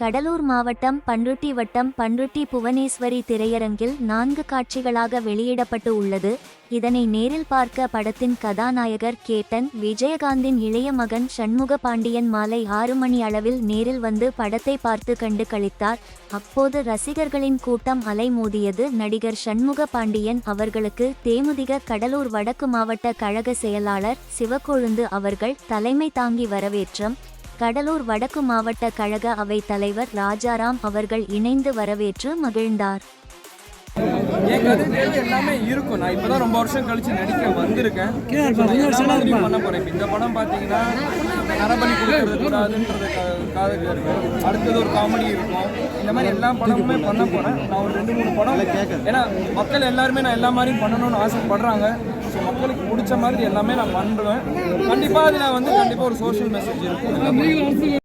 கடலூர் மாவட்டம் பண்ருட்டி வட்டம் பண்ருட்டி புவனேஸ்வரி திரையரங்கில் நான்கு காட்சிகளாக வெளியிடப்பட்டு உள்ளது. இதனை நேரில் பார்க்க படத்தின் கதாநாயகர் கேட்டன் விஜயகாந்தின் இளைய மகன் சண்முக பாண்டியன் மாலை ஆறு மணி அளவில் நேரில் வந்து படத்தை பார்த்து கண்டு கழித்தார் அப்போது ரசிகர்களின் கூட்டம் அலைமோதியது நடிகர் சண்முக பாண்டியன் அவர்களுக்கு தேமுதிக கடலூர் வடக்கு மாவட்ட கழக செயலாளர் சிவக்கொழுந்து அவர்கள் தலைமை தாங்கி வரவேற்றம். கடலூர் வடக்கு மாவட்ட கழக அவைத் தலைவர் ராஜாராம் அவர்கள் இணைந்து வரவேற்று மகிழ்ந்தார். என் எல்லாமே இருக்கும். நான் இப்பதான் ரொம்ப வருஷம் கழிச்சு நடிக்க வந்திருக்கேன். பண்ண போறேன். இப்ப இந்த படம் பாத்தீங்கன்னா நரபலி கொடுக்கறது கூடாதுன்றது இருக்கும் அடுத்தது ஒரு காமெடி இருக்கும். இந்த மாதிரி எல்லா படமுமே பண்ண போறேன். நான் ஒரு ரெண்டு மூணு படம் ஏன்னா மக்கள் எல்லாருமே நான் எல்லா மாதிரியும் பண்ணணும்னு ஆசைப்படுறாங்க. ஸோ மக்களுக்கு பிடிச்ச மாதிரி எல்லாமே நான் பண்றேன். கண்டிப்பா அதுல வந்து கண்டிப்பா ஒரு சோஷியல் மெசேஜ் இருக்கும்